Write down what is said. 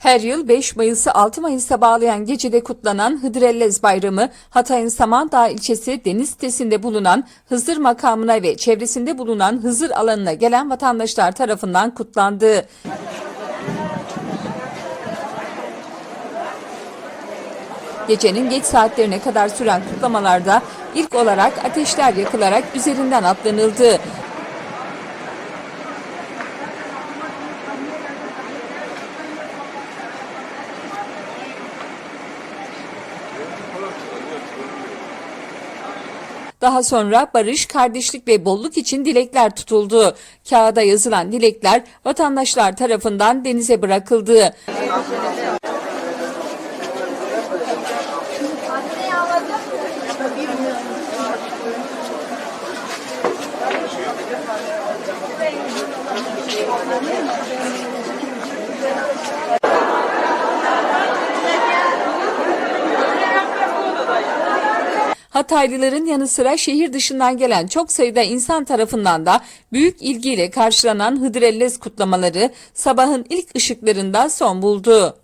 Her yıl 5 Mayıs'ı 6 Mayıs'a bağlayan gecede kutlanan Hıdrellez Bayramı, Hatay'ın Samandağ ilçesi deniz sitesinde bulunan Hızır makamına ve çevresinde bulunan Hızır alanına gelen vatandaşlar tarafından kutlandı. Gecenin geç saatlerine kadar süren kutlamalarda ilk olarak ateşler yakılarak üzerinden atlanıldı. Daha sonra barış, kardeşlik ve bolluk için dilekler tutuldu. Kağıda yazılan dilekler vatandaşlar tarafından denize bırakıldı. Hataylıların yanı sıra şehir dışından gelen çok sayıda insan tarafından da büyük ilgiyle karşılanan Hıdrellez kutlamaları sabahın ilk ışıklarında son buldu.